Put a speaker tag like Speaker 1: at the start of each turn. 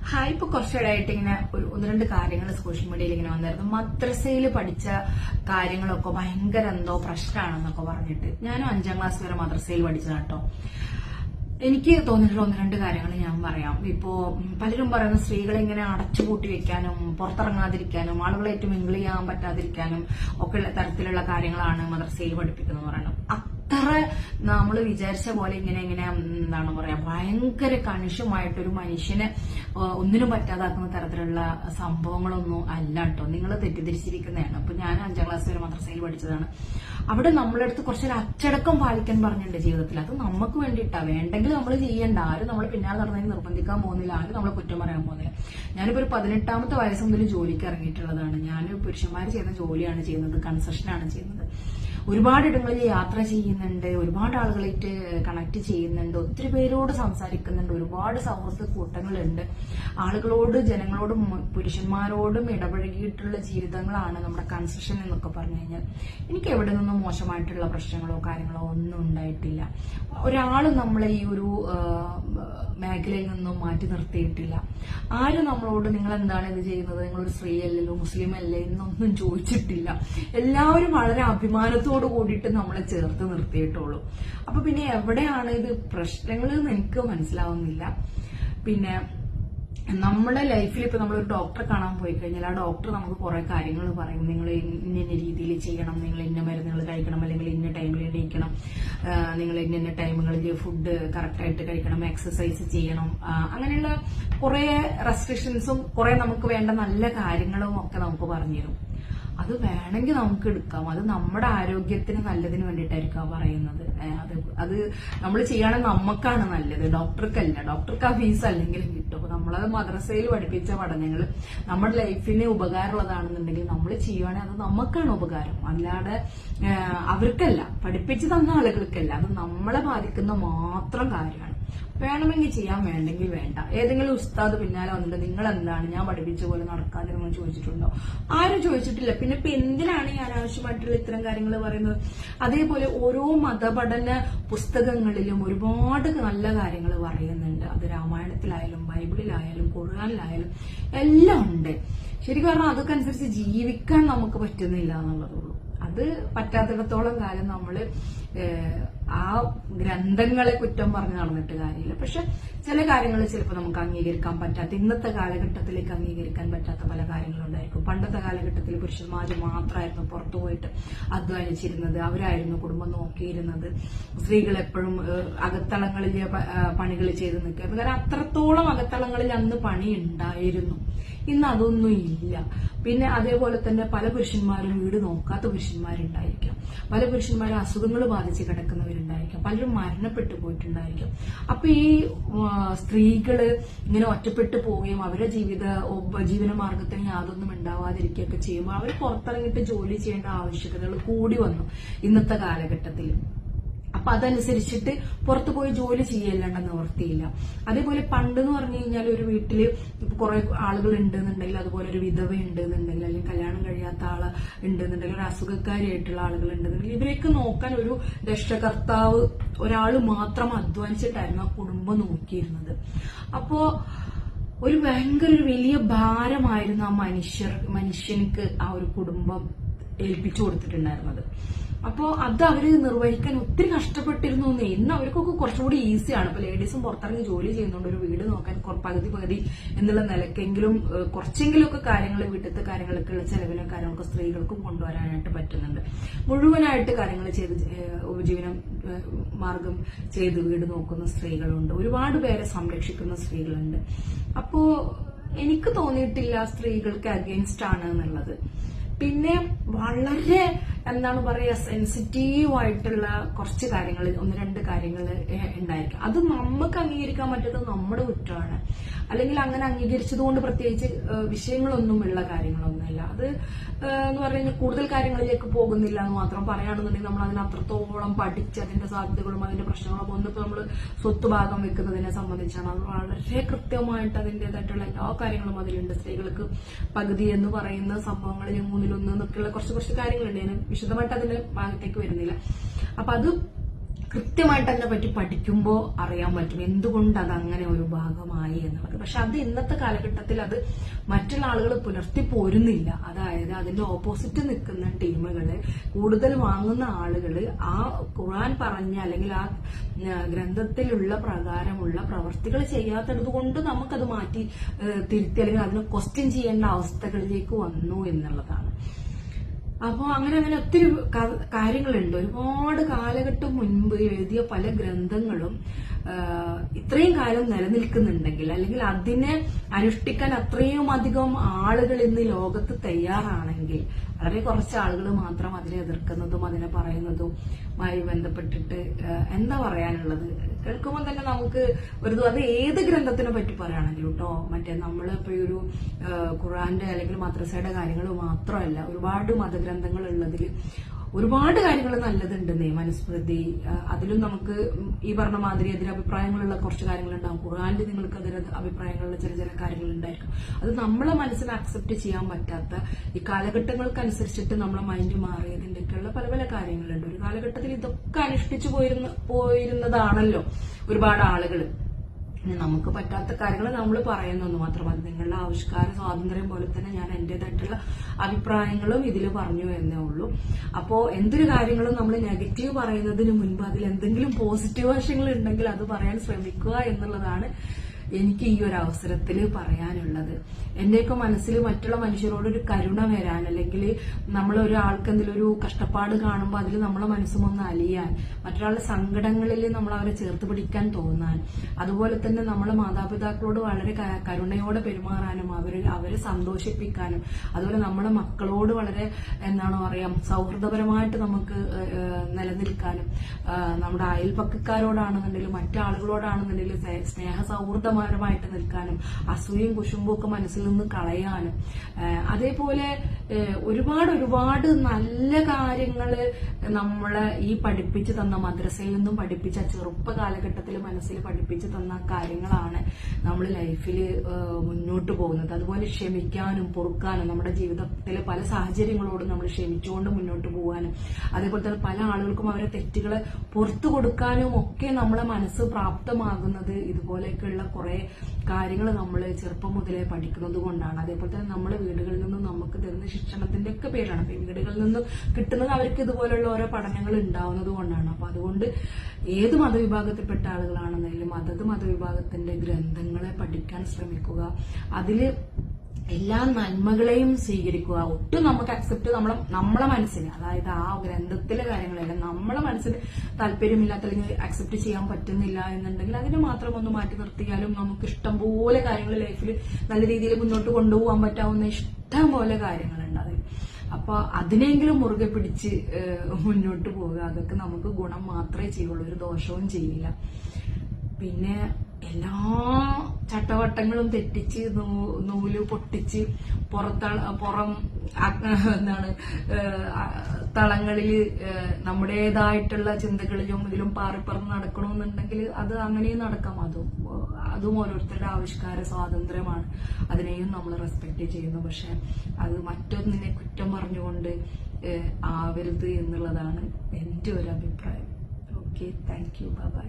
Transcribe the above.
Speaker 1: Hi ഇപ്പൊ കുറച്ചിടെയായിട്ട് ഇങ്ങനെ ഒരു ഒന്ന് രണ്ട് കാര്യങ്ങൾ സോഷ്യൽ മീഡിയയിൽ ഇങ്ങനെ വന്നായിരുന്നു മദ്രസയിൽ പഠിച്ച കാര്യങ്ങളൊക്കെ ഭയങ്കര എന്തോ പ്രശ്നമാണെന്നൊക്കെ പറഞ്ഞിട്ട് ഞാനും അഞ്ചാം ക്ലാസ് വരെ മദ്രസയിൽ പഠിച്ചതാട്ടോ എനിക്ക് തോന്നിയിട്ടുള്ള ഒന്ന് രണ്ട് കാര്യങ്ങൾ ഞാൻ പറയാം. ഇപ്പോ പലരും പറയുന്ന സ്ത്രീകളെ ഇങ്ങനെ അടച്ചുപൂട്ടി വെക്കാനും പുറത്തിറങ്ങാതിരിക്കാനും ഏറ്റവും മിങ്കിൾ ചെയ്യാൻ പറ്റാതിരിക്കാനും ഒക്കെ തരത്തിലുള്ള കാര്യങ്ങളാണ് മദ്രസയിൽ പഠിപ്പിക്കുന്നത് പറയണം അത്ര നമ്മൾ വിചാരിച്ച പോലെ ഇങ്ങനെ ഇങ്ങനെ എന്താണ് പറയാ ഭയങ്കര കണിഷുമായിട്ടൊരു മനുഷ്യനെ ആ, ഒന്നിനും പറ്റാതാക്കുന്ന തരത്തിലുള്ള സംഭവങ്ങളൊന്നും അല്ല കേട്ടോ നിങ്ങൾ തെറ്റിദ്ധരിച്ചിരിക്കുന്നതാണ്. അപ്പൊ ഞാൻ അഞ്ചാം ക്ലാസ് വരെ മദ്രസയിൽ പഠിച്ചതാണ്. അവിടെ നമ്മളെ അടുത്ത് കുറച്ചൊരു അച്ചടക്കം പാലിക്കാൻ പറഞ്ഞിട്ടുണ്ട് ജീവിതത്തിൽ. അത് നമുക്ക് വേണ്ടിയിട്ടാ. വേണ്ടെങ്കിൽ നമ്മൾ ചെയ്യേണ്ട. ആരും നമ്മൾ പിന്നാലെ നടന്നതിന് നിർബന്ധിക്കാൻ പോകുന്നില്ല. ആരും നമ്മളെ കുറ്റം പറയാൻ പോകുന്നില്ല. ഞാനിപ്പോ ഒരു പതിനെട്ടാമത്തെ വയസ്സ് മുതൽ ജോലിക്ക് ഇറങ്ങിയിട്ടുള്ളതാണ്. ഞാൻ പുരുഷന്മാർ ചെയ്യുന്ന ജോലിയാണ് ചെയ്യുന്നത്. കൺസെഷനാണ് ചെയ്യുന്നത്. ഒരുപാട് ഇടങ്ങളിൽ യാത്ര ചെയ്യുന്നുണ്ട് ഒരുപാട് ആളുകളായിട്ട് കണക്ട് ചെയ്യുന്നുണ്ട് ഒത്തിരി പേരോട് സംസാരിക്കുന്നുണ്ട് ഒരുപാട് സൗഹൃദ കൂട്ടങ്ങളുണ്ട്. ആളുകളോട് ജനങ്ങളോടും പുരുഷന്മാരോടും ഇടപഴകിയിട്ടുള്ള ജീവിതങ്ങളാണ് നമ്മുടെ കൺസ്ട്രക്ഷൻ എന്നൊക്കെ പറഞ്ഞു കഴിഞ്ഞാൽ. എനിക്ക് എവിടെ നിന്നും മോശമായിട്ടുള്ള പ്രശ്നങ്ങളോ കാര്യങ്ങളോ ഒന്നും ഉണ്ടായിട്ടില്ല. ഒരാൾ നമ്മളെ ഈ ഒരു മേഖലയിൽ നിന്നും മാറ്റി നിർത്തിയിട്ടില്ല. ആരും നമ്മളോട് നിങ്ങൾ എന്താണ് ഇത് ചെയ്യുന്നത്? നിങ്ങളൊരു സ്ത്രീ അല്ലല്ലോ മുസ്ലിം അല്ലേ എന്നൊന്നും ചോദിച്ചിട്ടില്ല. എല്ലാവരും വളരെ അഭിമാനത്തോട് കൂടിയിട്ട് നമ്മൾ ചേർത്ത് നിർത്തിയിട്ടുള്ളൂ. അപ്പൊ പിന്നെ എവിടെയാണ് ഇത് പ്രശ്നങ്ങൾ എന്ന് എനിക്ക് മനസ്സിലാവുന്നില്ല. പിന്നെ നമ്മുടെ ലൈഫിൽ ഇപ്പൊ ഒരു ഡോക്ടറെ കാണാൻ പോയി കഴിഞ്ഞാൽ ആ ഡോക്ടർ നമുക്ക് കുറെ കാര്യങ്ങൾ പറയും. നിങ്ങൾ ഇന്ന ഇന്ന രീതിയിൽ ചെയ്യണം നിങ്ങൾ ഇന്ന മരുന്നുകൾ കഴിക്കണം അല്ലെങ്കിൽ ഇന്ന ടൈമിൽ എണീക്കണം നിങ്ങൾ ഇന്ന ഇന്ന ടൈമുകളിൽ ഫുഡ് കറക്റ്റായിട്ട് കഴിക്കണം എക്സസൈസ് ചെയ്യണം അങ്ങനെയുള്ള കുറെ റെസ്ട്രിക്ഷൻസും കുറെ നമുക്ക് വേണ്ട നല്ല കാര്യങ്ങളും ഒക്കെ നമുക്ക് പറഞ്ഞു തരും അത് വേണമെങ്കിൽ നമുക്ക് എടുക്കാം. അത് നമ്മുടെ ആരോഗ്യത്തിന് നല്ലതിന് വേണ്ടിയിട്ടായിരിക്കും പറയുന്നത്. അത് അത് നമ്മൾ ചെയ്യണമെങ്കിൽ നമുക്കാണ് നല്ലത്. ഡോക്ടർക്കല്ല. ഡോക്ടർക്ക് ആ ഫീസ് അല്ലെങ്കിലും കിട്ടും. അപ്പൊ നമ്മളത് മദ്രസയിൽ പഠിപ്പിച്ച പഠനങ്ങൾ നമ്മുടെ ലൈഫിന് ഉപകാരമുള്ളതാണെന്നുണ്ടെങ്കിൽ നമ്മൾ ചെയ്യുകയാണെങ്കിൽ അത് നമുക്കാണ് ഉപകാരം. അല്ലാതെ അവർക്കല്ല. പഠിപ്പിച്ചു തന്ന ആളുകൾക്കല്ല. അത് നമ്മളെ ബാധിക്കുന്ന മാത്രം കാര്യമാണ്. വേണമെങ്കിൽ ചെയ്യാൻ വേണ്ടെങ്കിൽ വേണ്ട. ഏതെങ്കിലും ഉസ്താദ് പിന്നാലെ വന്നിട്ട് നിങ്ങൾ എന്താണ് ഞാൻ പഠിപ്പിച്ച പോലെ നടക്കാൻ നിങ്ങൾ ചോദിച്ചിട്ടുണ്ടോ? ആരും ചോദിച്ചിട്ടില്ല. പിന്നെ ഇപ്പൊ എന്തിനാണ് ഈ അനാവശ്യമായിട്ടുള്ള ഇത്തരം കാര്യങ്ങൾ പറയുന്നത്? അതേപോലെ ഓരോ മതപഠന പുസ്തകങ്ങളിലും ഒരുപാട് നല്ല കാര്യങ്ങൾ പറയുന്നുണ്ട്. അത് രാമായണത്തിലായാലും ബൈബിളിലായാലും ഖുർആാനിലായാലും എല്ലാം ഉണ്ട്. ശരിക്കും പറഞ്ഞാൽ അതൊക്കെ അനുസരിച്ച് ജീവിക്കാൻ നമുക്ക് പറ്റുന്നില്ല എന്നുള്ളതുള്ളൂ അത് പറ്റാത്തിടത്തോളം കാലം നമ്മൾ ആ ഗ്രന്ഥങ്ങളെ കുറ്റം പറഞ്ഞ് നടന്നിട്ട് കാര്യമില്ല. പക്ഷെ ചില കാര്യങ്ങൾ ചിലപ്പോൾ നമുക്ക് അംഗീകരിക്കാൻ പറ്റാത്ത ഇന്നത്തെ കാലഘട്ടത്തിലേക്ക് അംഗീകരിക്കാൻ പറ്റാത്ത പല കാര്യങ്ങളും കാര്യങ്ങളുണ്ടായിരിക്കും. പണ്ടത്തെ കാലഘട്ടത്തിൽ പുരുഷന്മാർ മാത്രമായിരുന്നു പുറത്തു പോയിട്ട് അധ്വാനിച്ചിരുന്നത് അവരായിരുന്നു കുടുംബം നോക്കിയിരുന്നത്. സ്ത്രീകൾ എപ്പോഴും അകത്തളങ്ങളിൽ പണികൾ ചെയ്ത് നിൽക്കുക. കാരണം അത്രത്തോളം അകത്തളങ്ങളിൽ അന്ന് പണി ഉണ്ടായിരുന്നു. ഇന്ന് അതൊന്നും ഇല്ല. പിന്നെ അതേപോലെ തന്നെ പല പുരുഷന്മാരും വീട് നോക്കാത്ത പുരുഷന്മാരുണ്ടായിരിക്കാം. പല പുരുഷന്മാരും അസുഖങ്ങൾ ബാധിച്ച് കിടക്കുന്നവരുണ്ടായിരിക്കാം. പലരും മരണപ്പെട്ടു പോയിട്ടുണ്ടായിരിക്കാം. അപ്പൊ ഈ സ്ത്രീകൾ ഇങ്ങനെ ഒറ്റപ്പെട്ടു പോവുകയും അവരുടെ ജീവിത ജീവന മാർഗത്തിന് യാതൊന്നും ഉണ്ടാവാതിരിക്കുകയൊക്കെ ചെയ്യുമ്പോൾ അവർ പുറത്തിറങ്ങിയിട്ട് ജോലി ചെയ്യേണ്ട ആവശ്യകതകൾ കൂടി വന്നു ഇന്നത്തെ കാലഘട്ടത്തിൽ അപ്പൊ അതനുസരിച്ചിട്ട് പുറത്തു പോയി ജോലി ചെയ്യലുണ്ടെന്ന് നിവർത്തിയില്ല അതേപോലെ പണ്ട് എന്ന് പറഞ്ഞു കഴിഞ്ഞാൽ ഒരു വീട്ടിൽ കുറെ ആളുകൾ ഉണ്ടെന്നുണ്ടെങ്കിൽ അതുപോലെ ഒരു വിധവ ഉണ്ടെന്നുണ്ടെങ്കിൽ അല്ലെങ്കിൽ കല്യാണം കഴിയാത്ത ആൾ ഉണ്ടെന്നുണ്ടെങ്കിൽ ഒരു അസുഖക്കാരിയായിട്ടുള്ള ആളുകൾ ഉണ്ടെന്നുണ്ടെങ്കിൽ ഇവരെയൊക്കെ നോക്കാൻ ഒരു രക്ഷകർത്താവ് ഒരാൾ മാത്രം അധ്വാനിച്ചിട്ടായിരുന്നു ആ കുടുംബം നോക്കിയിരുന്നത്. അപ്പോ ഒരു ഭയങ്കര ഒരു വലിയ ഭാരമായിരുന്നു ആ മനുഷ്യർ മനുഷ്യനിക്ക് ആ ഒരു കുടുംബം. ഏൽപ്പിച്ചു കൊടുത്തിട്ടുണ്ടായിരുന്നത്. അപ്പോ അത് അവർ നിർവഹിക്കാൻ ഒത്തിരി കഷ്ടപ്പെട്ടിരുന്നു എന്നേ. ഇന്ന് അവർക്കൊക്കെ കുറച്ചുകൂടി ഈസിയാണ് ഇപ്പൊ ലേഡീസും പുറത്തിറങ്ങി ജോലി ചെയ്യുന്നുണ്ട്. ഒരു വീട് നോക്കാൻ പകുതി പകുതി എന്നുള്ള നിലക്കെങ്കിലും കുറച്ചെങ്കിലും കുറച്ചെങ്കിലുമൊക്കെ കാര്യങ്ങൾ വീട്ടിലത്തെ കാര്യങ്ങളൊക്കെയുള്ള ചെലവിലും കാര്യങ്ങളൊക്കെ സ്ത്രീകൾക്കും കൊണ്ടുവരാനായിട്ട് പറ്റുന്നുണ്ട്. മുഴുവനായിട്ട് കാര്യങ്ങൾ ചെയ്ത് ഉപജീവനം മാർഗം ചെയ്ത് വീട് നോക്കുന്ന സ്ത്രീകളുണ്ട്. ഒരുപാട് പേരെ സംരക്ഷിക്കുന്ന സ്ത്രീകളുണ്ട്. അപ്പോ എനിക്ക് തോന്നിയിട്ടില്ല സ്ത്രീകൾക്ക് അഗെയിൻസ്റ്റ് ആണ് എന്നുള്ളത്. പിന്നെ വളരെ എന്താണ് പറയുക സെൻസിറ്റീവ് ആയിട്ടുള്ള കുറച്ച് കാര്യങ്ങൾ ഒന്ന് രണ്ട് കാര്യങ്ങൾ ഉണ്ടായിരിക്കും. അത് നമുക്ക് അംഗീകരിക്കാൻ പറ്റുന്നത് നമ്മുടെ കുറ്റമാണ്. അല്ലെങ്കിൽ അങ്ങനെ അംഗീകരിച്ചത് കൊണ്ട് പ്രത്യേകിച്ച് വിഷയങ്ങളൊന്നും ഉള്ള കാര്യങ്ങളൊന്നുമില്ല. അത് എന്ന് പറഞ്ഞാൽ കൂടുതൽ കാര്യങ്ങളിലേക്ക് പോകുന്നില്ല എന്ന് മാത്രം പറയുകയാണെന്നുണ്ടെങ്കിൽ നമ്മൾ അതിന് അത്രത്തോളം പഠിച്ച് അതിന്റെ സാധ്യതകളും അതിന്റെ പ്രശ്നങ്ങളും ഒന്നിപ്പോ നമ്മൾ സ്വത്ത് ഭാഗം വെക്കുന്നതിനെ സംബന്ധിച്ചാണ്. അത് വളരെ കൃത്യമായിട്ട് അതിന്റെതായിട്ടുള്ള എല്ലാ കാര്യങ്ങളും അതിലുണ്ട്. സ്ത്രീകൾക്ക് പകുതി എന്ന് പറയുന്ന സംഭവങ്ങളിൽ മൂന്നിലൊന്ന് എന്നൊക്കെയുള്ള കുറച്ച് കുറച്ച് കാര്യങ്ങളുണ്ട്. ഞാൻ വിശദമായിട്ട് അതിന്റെ ഭാഗത്തേക്ക് വരുന്നില്ല. അപ്പൊ അത് കൃത്യമായിട്ട് അതിനെ പറ്റി പഠിക്കുമ്പോൾ അറിയാൻ പറ്റും. എന്തുകൊണ്ട് അത് അങ്ങനെ ഒരു ഭാഗമായി എന്നുള്ളത്. പക്ഷെ അത് ഇന്നത്തെ കാലഘട്ടത്തിൽ അത് മറ്റുള്ള ആളുകൾ പുലർത്തി പോരുന്നില്ല. അതായത് അതിന്റെ ഓപ്പോസിറ്റ് നിൽക്കുന്ന ടീമുകൾ കൂടുതൽ വാങ്ങുന്ന ആളുകൾ ആ ഖുറാൻ പറഞ്ഞ അല്ലെങ്കിൽ ആ ഗ്രന്ഥത്തിലുള്ള പ്രകാരമുള്ള പ്രവർത്തികൾ ചെയ്യാത്തത് കൊണ്ട് നമുക്കത് മാറ്റി തിരുത്തി അല്ലെങ്കിൽ അതിനെ ക്വസ്റ്റ്യൻ ചെയ്യേണ്ട അവസ്ഥകളിലേക്ക് വന്നു എന്നുള്ളതാണ്. അപ്പോൾ അങ്ങനെ അങ്ങനെ ഒത്തിരി കാര്യങ്ങളുണ്ട്. ഒരുപാട് കാലഘട്ടം മുൻപ് എഴുതിയ പല ഗ്രന്ഥങ്ങളും ഇത്രയും കാലം നിലനിൽക്കുന്നുണ്ടെങ്കിൽ അല്ലെങ്കിൽ അതിനെ അനുഷ്ഠിക്കാൻ അത്രയും അധികം ആളുകൾ ഇന്ന് ലോകത്ത് തയ്യാറാണെങ്കിൽ വളരെ കുറച്ച് ആളുകൾ മാത്രം അതിനെ എതിർക്കുന്നതും അതിനെ പറയുന്നതും ആയി ബന്ധപ്പെട്ടിട്ട് എന്താ പറയാനുള്ളത്? കേൾക്കുമ്പോൾ തന്നെ നമുക്ക് ഒരു അത് ഏത് ഗ്രന്ഥത്തിനെ പറ്റി പറയുകയാണെങ്കിലും കേട്ടോ മറ്റേ നമ്മളിപ്പോ ഒരു ഖുറാന്റെ അല്ലെങ്കിൽ മദ്രസയുടെ കാര്യങ്ങൾ മാത്രമല്ല ഒരുപാട് മതഗ്രന്ഥങ്ങൾ ഉള്ളതിൽ ഒരുപാട് കാര്യങ്ങൾ നല്ലതുണ്ടെന്നേ മനുസ്മൃതി. ആ, അതിലും നമുക്ക് ഈ പറഞ്ഞ മാതിരി എതിരഭിപ്രായങ്ങളുള്ള കുറച്ച് കാര്യങ്ങളുണ്ടാവും. ഖുറാനിൽ നിങ്ങൾക്ക് അതിൽ അഭിപ്രായങ്ങളുള്ള ചില ചില കാര്യങ്ങൾ ഉണ്ടായിരിക്കും. അത് നമ്മളെ മനസ്സിന് അക്സെപ്റ്റ് ചെയ്യാൻ പറ്റാത്ത ഈ കാലഘട്ടങ്ങൾക്കനുസരിച്ചിട്ട് നമ്മളെ മൈൻഡ് മാറിയതിന്റെയൊക്കെയുള്ള പല പല കാര്യങ്ങളുണ്ട്. ഒരു കാലഘട്ടത്തിൽ ഇതൊക്കെ അനുഷ്ഠിച്ചു പോയിരുന്ന പോയിരുന്നതാണല്ലോ ഒരുപാട് ആളുകൾ നമുക്ക് പറ്റാത്ത കാര്യങ്ങൾ നമ്മൾ പറയുന്നു മാത്രം നിങ്ങളുടെ ആവിഷ്കാര സ്വാതന്ത്ര്യം പോലെ തന്നെ ഞാൻ എന്റേതായിട്ടുള്ള അഭിപ്രായങ്ങളും ഇതിൽ പറഞ്ഞു എന്നേ ഉള്ളൂ. അപ്പോ എന്തൊരു കാര്യങ്ങളും നമ്മൾ നെഗറ്റീവ് പറയുന്നതിന് മുൻപ് അതിൽ എന്തെങ്കിലും പോസിറ്റീവ് വശങ്ങൾ ഉണ്ടെങ്കിൽ അത് പറയാൻ ശ്രമിക്കുക എന്നുള്ളതാണ് എനിക്ക് ഈ ഒരു അവസരത്തിൽ പറയാനുള്ളത്. എന്റെയൊക്കെ മനസ്സിൽ മറ്റുള്ള മനുഷ്യരോട് ഒരു കരുണ വരാൻ അല്ലെങ്കിൽ നമ്മൾ ഒരാൾക്ക് എന്തെങ്കിലും ഒരു കഷ്ടപ്പാട് കാണുമ്പോൾ അതിൽ നമ്മളെ മനസ്സും ഒന്ന് അലിയാൻ മറ്റൊരാളുടെ സങ്കടങ്ങളിൽ നമ്മൾ അവരെ ചേർത്ത് പിടിക്കാൻ തോന്നാൻ അതുപോലെ തന്നെ നമ്മളെ മാതാപിതാക്കളോട് വളരെ കരുണയോടെ പെരുമാറാനും അവരെ അവരെ സന്തോഷിപ്പിക്കാനും അതുപോലെ നമ്മളെ മക്കളോട് വളരെ എന്താണ് പറയാ സൗഹൃദപരമായിട്ട് നമുക്ക് നിലനിൽക്കാനും നമ്മുടെ അയൽപക്കക്കാരോടാണെന്നുണ്ടെങ്കിലും മറ്റാളുകളോടാണെന്നുണ്ടെങ്കിലും സ്നേഹ സ്നേഹ സൗഹൃദപരമായിട്ട് നിൽക്കാനും അസൂയും കുശുമ്പും ഒക്കെ മനസ്സിൽ നിന്ന് കളയാനും. അതേപോലെ ഒരുപാട് ഒരുപാട് നല്ല കാര്യങ്ങൾ നമ്മളെ ഈ പഠിപ്പിച്ചു തന്ന മദ്രസയിൽ നിന്നും പഠിപ്പിച്ച ചെറുപ്പ കാലഘട്ടത്തിൽ മനസ്സിൽ പഠിപ്പിച്ചു തന്ന കാര്യങ്ങളാണ് നമ്മൾ ലൈഫിൽ മുന്നോട്ട് പോകുന്നത്. അതുപോലെ ക്ഷമിക്കാനും പൊറുക്കാനും നമ്മുടെ ജീവിതത്തിലെ പല സാഹചര്യങ്ങളോടും നമ്മൾ ക്ഷമിച്ചുകൊണ്ട് മുന്നോട്ട് പോകാനും അതേപോലെ തന്നെ പല ആളുകൾക്കും അവരെ തെറ്റുകളെ പുറത്തു കൊടുക്കാനും ഒക്കെ നമ്മളെ മനസ്സ് പ്രാപ്തമാകുന്നത് ഇതുപോലെയൊക്കെയുള്ള കുറെ കാര്യങ്ങൾ നമ്മൾ ചെറുപ്പം മുതലേ പഠിക്കുന്നത് കൊണ്ടാണ്. അതേപോലെ തന്നെ നമ്മുടെ വീടുകളിൽ നിന്നും നമുക്ക് തരുന്ന ശിക്ഷണത്തിന്റെ ഒക്കെ പേരാണ്. അപ്പൊ വീടുകളിൽ നിന്നും കിട്ടുന്നത് അവർക്ക് ഇതുപോലുള്ള ഓരോ പഠനങ്ങൾ ഉണ്ടാവുന്നത് കൊണ്ടാണ്. അപ്പൊ അതുകൊണ്ട് ഏത് മതവിഭാഗത്തിൽപ്പെട്ട ആളുകളാണെന്നെങ്കിലും അതത് മതവിഭാഗത്തിന്റെ ഗ്രന്ഥങ്ങളെ പഠിക്കാൻ ശ്രമിക്കുക. അതിൽ എല്ലാ നന്മകളെയും സ്വീകരിക്കുക. ഒട്ടും നമുക്ക് അക്സെപ്റ്റ് നമ്മളെ നമ്മളെ മനസ്സിന് അതായത് ആ ഗ്രന്ഥത്തിലെ കാര്യങ്ങളെല്ലാം നമ്മളെ മനസ്സിന് താല്പര്യമില്ലാത്ത അല്ലെങ്കിൽ അക്സെപ്റ്റ് ചെയ്യാൻ പറ്റുന്നില്ല എന്നുണ്ടെങ്കിൽ അതിനെ മാത്രം ഒന്ന് മാറ്റി നിർത്തിയാലും നമുക്ക് ഇഷ്ടം പോലെ കാര്യങ്ങൾ ലൈഫിൽ നല്ല രീതിയിൽ മുന്നോട്ട് കൊണ്ടുപോകാൻ പറ്റാവുന്ന ഇഷ്ടം പോലെ കാര്യങ്ങളുണ്ട് അതിൽ. അപ്പൊ അതിനെങ്കിലും മുറുകെ പിടിച്ച് മുന്നോട്ട് പോവുക. അതൊക്കെ നമുക്ക് ഗുണം മാത്രമേ ചെയ്യുള്ളൂ. ഒരു ദോഷവും ചെയ്യില്ല. പിന്നെ എല്ലാ ചട്ടവട്ടങ്ങളും തെറ്റിച്ച് നൂൽ പൊട്ടിച്ച് പുറത്ത പുറം എന്താണ് തളങ്ങളിൽ നമ്മുടേതായിട്ടുള്ള ചിന്തകളിലും ഇതിലും പാറിപ്പറന്ന് നടക്കണമെന്നുണ്ടെങ്കിൽ അത് അങ്ങനെയും നടക്കാം. അതും അതും ഓരോരുത്തരുടെ ആവിഷ്കാര സ്വാതന്ത്ര്യമാണ്. അതിനെയും നമ്മൾ റെസ്പെക്ട് ചെയ്യുന്നു. പക്ഷെ അത് മറ്റൊന്നിനെ കുറ്റം പറഞ്ഞുകൊണ്ട് ആവരുത് എന്നുള്ളതാണ് എന്റെ ഒരു അഭിപ്രായം. Okay thank you. ബൈ.